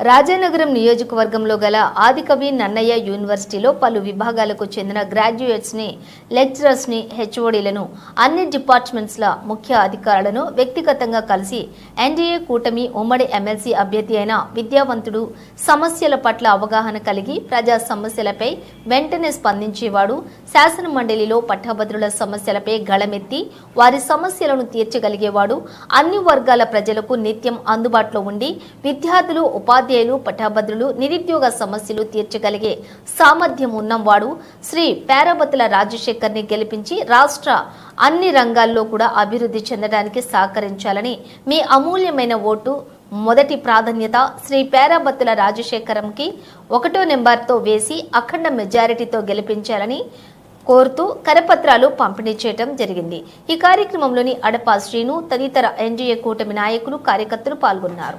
రాజానగరం నియోజకవర్గంలో గల ఆదికవి నన్నయ్య యూనివర్సిటీలో పలు విభాగాలకు చెందిన గ్రాడ్యుయేట్స్ని లెక్చరర్స్ని హెచ్ఓడీలను అన్ని డిపార్ట్మెంట్స్ల ముఖ్య అధికారులను వ్యక్తిగతంగా కలిసి ఎన్డీఏ కూటమి ఉమ్మడి ఎమ్మెల్సీ అభ్యర్థి అయిన విద్యావంతుడు సమస్యల పట్ల అవగాహన కలిగి ప్రజా సమస్యలపై వెంటనే స్పందించేవాడు శాసన మండలిలో పట్టభద్రుల సమస్యలపై గళమెత్తి వారి సమస్యలను తీర్చగలిగేవాడు అన్ని వర్గాల ప్రజలకు నిత్యం అందుబాటులో ఉండి విద్యార్థులు ఉపాధి ఉపాధ్యాయులు పట్టభద్రులు నిరుద్యోగ సమస్యలు తీర్చగలిగే సామర్థ్యం ఉన్నవాడు శ్రీ పేరబతుల రాజశేఖర్ని గెలిపించి రాష్ట్ర అన్ని రంగాల్లో కూడా అభివృద్ధి చెందడానికి సహకరించాలని మీ అమూల్యమైన ఓటు మొదటి ప్రాధాన్యత శ్రీ పేరాబత్తుల రాజశేఖరంకి ఒకటో నెంబర్తో వేసి అఖండ మెజారిటీతో గెలిపించాలని కోరుతూ కరపత్రాలు పంపిణీ చేయడం జరిగింది. ఈ కార్యక్రమంలోని అడపా శ్రీను తదితర ఎన్డీఏ కూటమి నాయకులు కార్యకర్తలు పాల్గొన్నారు.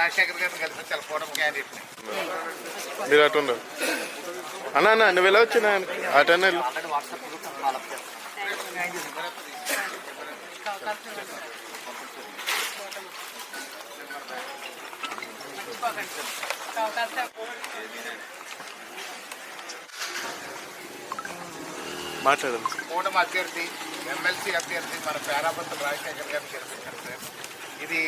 రాజశేఖర్ గారిని కలిసి చాలా కూటమి మీరు అటు ఉండరు అన్న అన్న నువ్వు ఎలా వచ్చినా అటు అన్న వెళ్ళు. మాట్లాడండి. కూటమి అభ్యర్థి ఎమ్మెల్సీ అభ్యర్థి మన పేరాపత్ర రాజశేఖర్ గారిని గెలిపించారు సార్. ఇది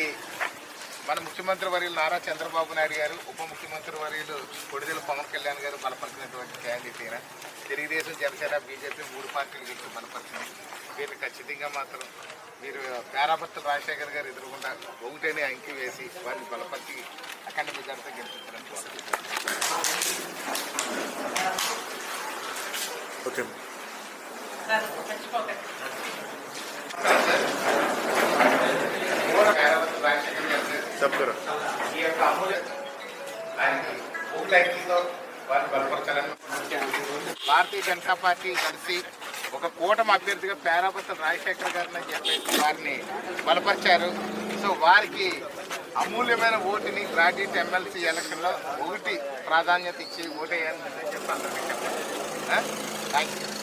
మన ముఖ్యమంత్రి వర్యులు నారా చంద్రబాబు నాయుడు గారు ఉప ముఖ్యమంత్రి వర్యులు కొడిదెల పవన్ కళ్యాణ్ గారు బలపరిచినటువంటి క్యాండిడేట్ అయినా తెలుగుదేశం జనసేన బీజేపీ మూడు పార్టీలు గెలిచి బలపరిచినాయి వీళ్ళు ఖచ్చితంగా మాత్రం మీరు పేరాపత్ర రాజశేఖర్ గారు ఎదురుకుండా ఒకటేనే అంకి వేసి వారిని బలపరిచి అఖండ మెజార్టీతో కోరుతున్నాను ఓకే పేరాపత్ర రాజశేఖర్ గారు సార్ చెప్తారా ఈ యొక్క అమూల్య ఆయనకి ఓట్లైక్లతో వారిని బలపరచాలని భారతీయ జనతా పార్టీ కలిసి ఒక కూటమి అభ్యర్థిగా పేరాపత్ర రాజశేఖర్ గారిని చెప్పేసి వారిని బలపరిచారు. సో వారికి అమూల్యమైన ఓటుని గ్రాడ్యుయేట్ ఎమ్మెల్సీ ఎలక్షన్లో ఒకటి ప్రాధాన్యత ఇచ్చి ఓటేయాలని చెప్పాలి. Thank you